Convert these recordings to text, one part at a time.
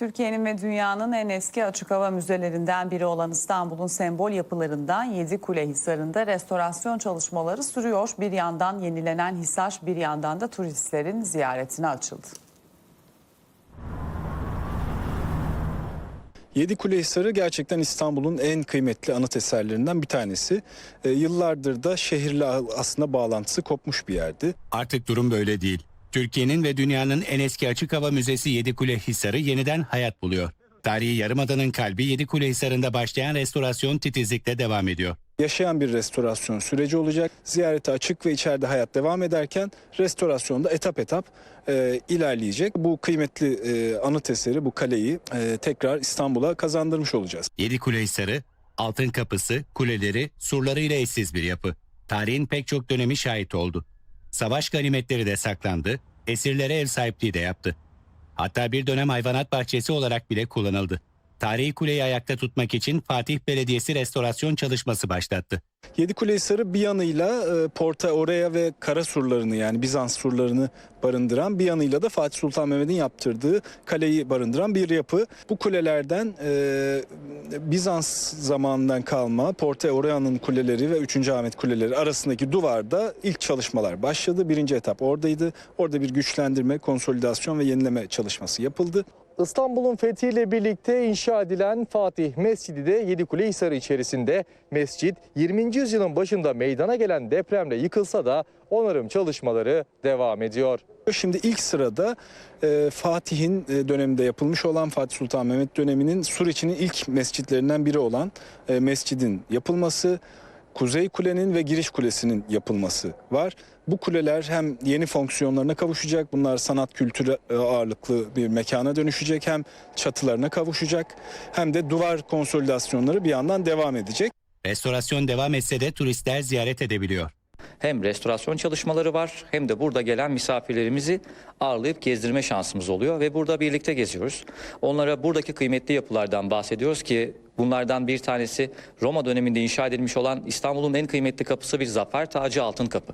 Türkiye'nin ve dünyanın en eski açık hava müzelerinden biri olan İstanbul'un sembol yapılarından Yedikule Hisarı'nda restorasyon çalışmaları sürüyor. Bir yandan yenilenen Hisar, bir yandan da turistlerin ziyaretine açıldı. Yedikule Hisarı gerçekten İstanbul'un en kıymetli anıt eserlerinden bir tanesi. E, yıllardır da şehirle aslında bağlantısı kopmuş bir yerdi. Artık durum böyle değil. Türkiye'nin ve dünyanın en eski açık hava müzesi Yedikule Hisarı yeniden hayat buluyor. Tarihi Yarımada'nın kalbi Yedikule Hisarı'nda başlayan restorasyon titizlikle devam ediyor. Yaşayan bir restorasyon süreci olacak. Ziyarete açık ve içeride hayat devam ederken restorasyonda etap etap e, ilerleyecek. Bu kıymetli e, anıt eseri, bu kaleyi e, tekrar İstanbul'a kazandırmış olacağız. Yedikule Hisarı, altın kapısı, kuleleri, surlarıyla eşsiz bir yapı. Tarihin pek çok dönemi şahit oldu. Savaş ganimetleri de saklandı, esirlere ev sahipliği de yaptı. Hatta bir dönem hayvanat bahçesi olarak bile kullanıldı. Tarihi kuleyi ayakta tutmak için Fatih Belediyesi restorasyon çalışması başlattı. Yedikule Hisarı bir yanıyla e, Porta Orea ve Kara surlarını yani Bizans surlarını barındıran bir yanıyla da Fatih Sultan Mehmet'in yaptırdığı kaleyi barındıran bir yapı. Bu kulelerden e, Bizans zamanından kalma Porta Orea'nın kuleleri ve 3. Ahmet kuleleri arasındaki duvarda ilk çalışmalar başladı. Birinci etap oradaydı. Orada bir güçlendirme, konsolidasyon ve yenileme çalışması yapıldı. İstanbul'un fethiyle birlikte inşa edilen Fatih Mescidi de Yedikule Hisarı içerisinde. Mescit 20. yüzyılın başında meydana gelen depremle yıkılsa da onarım çalışmaları devam ediyor. Şimdi ilk sırada e, Fatih'in e, döneminde yapılmış olan Fatih Sultan Mehmet döneminin Suriçi'nin ilk mescitlerinden biri olan e, mescidin yapılması, Kuzey Kule'nin ve Giriş Kulesi'nin yapılması var. Bu kuleler hem yeni fonksiyonlarına kavuşacak, bunlar sanat kültür e, ağırlıklı bir mekana dönüşecek, hem çatılarına kavuşacak, hem de duvar konsolidasyonları bir yandan devam edecek. Restorasyon devam etse de turistler ziyaret edebiliyor. Hem restorasyon çalışmaları var hem de burada gelen misafirlerimizi ağırlayıp gezdirme şansımız oluyor ve burada birlikte geziyoruz. Onlara buradaki kıymetli yapılardan bahsediyoruz ki bunlardan bir tanesi Roma döneminde inşa edilmiş olan İstanbul'un en kıymetli kapısı bir zafer tacı altın kapı.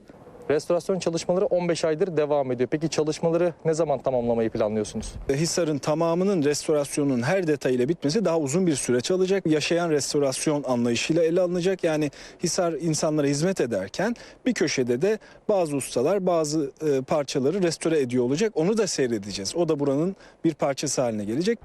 Restorasyon çalışmaları 15 aydır devam ediyor. Peki çalışmaları ne zaman tamamlamayı planlıyorsunuz? Hisar'ın tamamının restorasyonunun her detayıyla bitmesi daha uzun bir süreç alacak. Yaşayan restorasyon anlayışıyla ele alınacak. Yani Hisar insanlara hizmet ederken bir köşede de bazı ustalar bazı e, parçaları restore ediyor olacak. Onu da seyredeceğiz. O da buranın bir parçası haline gelecek.